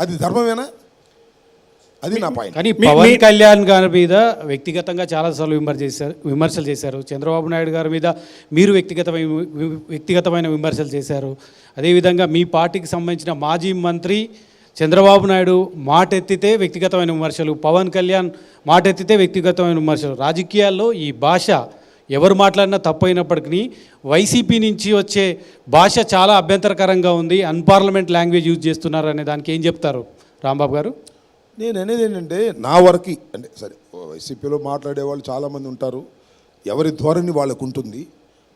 అది ధర్మమేనా? అది నా పాయింట్ కానీ పవన్ కళ్యాణ్ గారి మీద వ్యక్తిగతంగా చాలాసార్లు విమర్శ చేశారు విమర్శలు చేశారు. చంద్రబాబు నాయుడు గారి మీద మీరు వ్యక్తిగతమైన వ్యక్తిగతమైన విమర్శలు చేశారు. అదేవిధంగా మీ పార్టీకి సంబంధించిన మాజీ మంత్రి చంద్రబాబు నాయుడు మాట ఎత్తితే వ్యక్తిగతమైన విమర్శలు. పవన్ కళ్యాణ్ మాట ఎత్తితే వ్యక్తిగతమైన విమర్శలు. రాజకీయాల్లో ఈ భాష ఎవరు మాట్లాడినా తప్పైనప్పటికీ వైసీపీ నుంచి వచ్చే భాష చాలా అభ్యంతరకరంగా ఉంది. అన్పార్లమెంట్ లాంగ్వేజ్ యూజ్ చేస్తున్నారు అనే దానికి ఏం చెప్తారు? రాంబాబు గారు? నేను అనేది ఏంటంటే నా వరకు అంటే సరే వైసీపీలో మాట్లాడే వాళ్ళు చాలామంది ఉంటారు. ఎవరి ధోరణి వాళ్ళకు ఉంటుంది.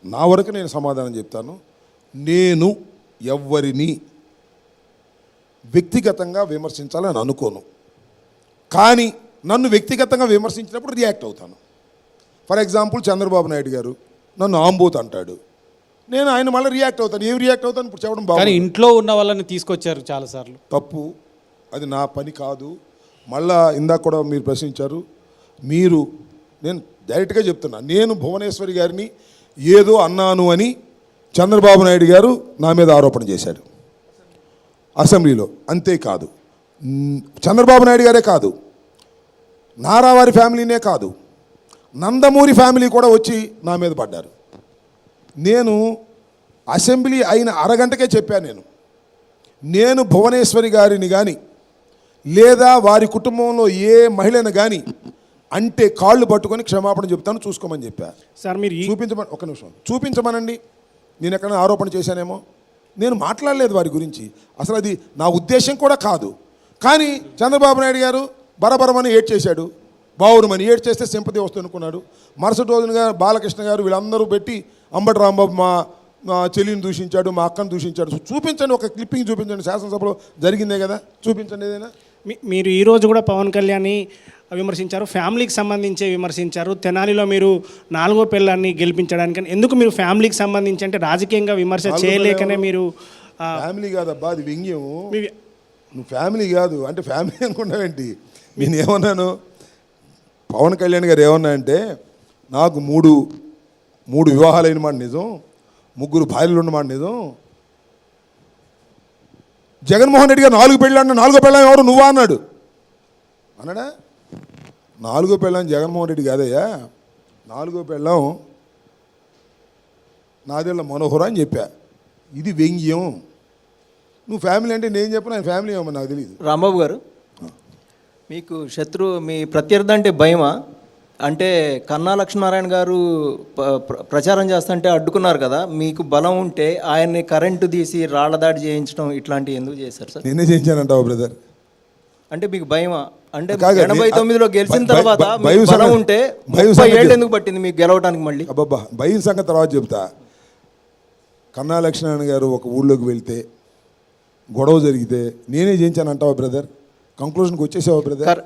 నా వరకు నేను సమాధానం చెప్తాను. నేను ఎవరిని వ్యక్తిగతంగా విమర్శించాలని అనుకోను. కానీ నన్ను వ్యక్తిగతంగా విమర్శించినప్పుడు రియాక్ట్ అవుతాను. ఫర్ ఎగ్జాంపుల్ చంద్రబాబు నాయుడు గారు నన్ను ఆంబోత్ అంటాడు. నేను ఆయన మళ్ళీ రియాక్ట్ అవుతాను. ఏం రియాక్ట్ అవుతాను? ఇప్పుడు చెప్పడం కానీ బాగుంది. ఇంట్లో ఉన్న వాళ్ళని తీసుకొచ్చారు చాలాసార్లు. తప్పు. అది నా పని కాదు. మళ్ళా ఇందాక కూడా మీరు ప్రశ్నించారు. మీరు నేను డైరెక్ట్గా చెప్తున్నా నేను భువనేశ్వరి గారిని ఏదో అన్నాను అని చంద్రబాబు నాయుడు గారు నా మీద ఆరోపణ చేశాడు. అసెంబ్లీలో. అంతేకాదు. చంద్రబాబు నాయుడు గారే కాదు. నారావారి ఫ్యామిలీనే కాదు. నందమూరి ఫ్యామిలీ కూడా వచ్చి నా మీద పడ్డారు. నేను అసెంబ్లీ అయిన అరగంటకే చెప్పాను నేను. నేను భువనేశ్వరి గారిని కానీ లేదా వారి కుటుంబంలో ఏ మహిళను కానీ అంటే కాళ్ళు పట్టుకొని క్షమాపణ చెప్తాను చూసుకోమని చెప్పా. సార్ మీరు చూపించమని ఒక నిమిషం. చూపించమనండి. నేను ఎక్కడైనా ఆరోపణ చేశానేమో? నేను మాట్లాడలేదు వారి గురించి. అసలు అది నా ఉద్దేశం కూడా కాదు. కానీ చంద్రబాబు నాయుడు గారు బరబరమని ఏడ్ చేశాడు బావురుమని ఏడ్ చేస్తే సింపతి వస్తుంది అనుకున్నాడు. మరుసటి రోజున గారు బాలకృష్ణ గారు వీళ్ళందరూ పెట్టి అంబటి రాంబాబు మా మా చెల్లిని దూషించాడు మా అక్కను దూషించాడు. చూపించండి ఒక క్లిప్పింగ్ చూపించండి. శాసనసభలో జరిగిందే కదా? చూపించండి ఏదైనా? మీ- మీరు ఈ రోజు కూడా పవన్ కళ్యాణ్ని విమర్శించారు ఫ్యామిలీకి సంబంధించే విమర్శించారు. తెనాలిలో మీరు నాలుగో పిల్లాన్ని గెలిపించడానికి ఎందుకు మీరు ఫ్యామిలీకి సంబంధించి అంటే రాజకీయంగా విమర్శ చేయలేకనే మీరు ఫ్యామిలీ కాదబ్బా అది వ్యంగ్యం మీ నువ్వు ఫ్యామిలీ కాదు అంటే ఫ్యామిలీ అనుకున్నావేంటి నేను ఏమన్నాను పవన్ కళ్యాణ్ గారు ఏమన్నాయంటే నాకు మూడు మూడు వివాహాలైన మాట నిజం ముగ్గురు భార్యలు ఉన్న మాట నిజం. జగన్మోహన్ రెడ్డి గారు నాలుగు పెళ్ళాడిన నాలుగో పెళ్ళాం ఎవరు? నువ్వా అన్నాడు. అన్నాడా? నాలుగో పెళ్ళాం జగన్మోహన్ రెడ్డి కాదయ్యా. నాలుగో పెళ్ళాం నాదేళ్ళ మనోహర అని చెప్పా. ఇది వ్యంగ్యం. నువ్వు ఫ్యామిలీ అంటే నేను చెప్పిన ఆయన ఫ్యామిలీ ఏమో నాకు తెలియదు రాంబాబు గారు? మీకు శత్రు మీ ప్రత్యర్థి అంటే భయమా? అంటే కన్నా లక్ష్మీనారాయణ గారు ప్రచారం చేస్తుంటే అడ్డుకున్నారు కదా మీకు బలం ఉంటే ఆయన్ని కరెంటు తీసి రాళ్ళదాడి చేయించడం ఇట్లాంటివి ఎందుకు చేశారు సార్? నేనే చేయించానంటావు బ్రదర్? అంటే మీకు భయమా? అంటే ఎనభై తొమ్మిదిలో గెలిచిన తర్వాత బలం ఉంటే ముప్పై ఏళ్ళు. ఎందుకు పట్టింది మీకు గెలవడానికి మళ్ళీ? అబ్బబ్బా భయం సంగతి తర్వాత చెప్తా. కన్నా లక్ష్మణ్ గారు ఒక ఊళ్ళోకి వెళ్తే గొడవ జరిగితే నేనే చేయించానంటావా బ్రదర్? కంక్లూజన్కి వచ్చేసావా బ్రదర్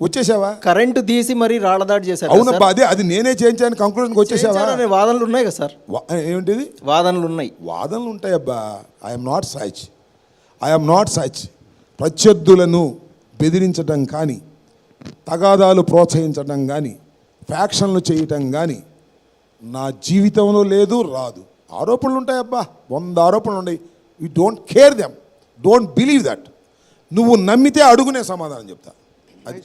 వచ్చేసావా? కరెంటు తీసి మరీ రాళ్ళదాడి చేశారు అవునబ్బా అదే అది నేనే చేయించాను కంక్లూజన్కి? వచ్చేసావా? చేయించారనే వాదనలు ఉన్నాయి కదా సార్. ఏమిటిది? వాదనలు ఉన్నాయి. వాదనలు ఉంటాయి అబ్బా I'm not such I'm not such ప్రత్యర్థులను బెదిరించడం కానీ తగాదాలు ప్రోత్సహించడం కానీ ఫ్యాక్షన్లు చేయటం కానీ నా జీవితంలో లేదు రాదు. ఆరోపణలు ఉంటాయి అబ్బా వంద ఆరోపణలు ఉన్నాయి. You don't care them don't believe that నువ్వు నమ్మితే అడుగునే సమాధానం చెప్తా. అది.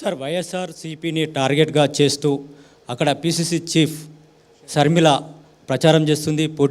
సార్ వైఎస్ఆర్ సిపిని టార్గెట్గా చేస్తూ అక్కడ పిసిసి చీఫ్ శర్మిల ప్రచారం చేస్తుంది పోటీ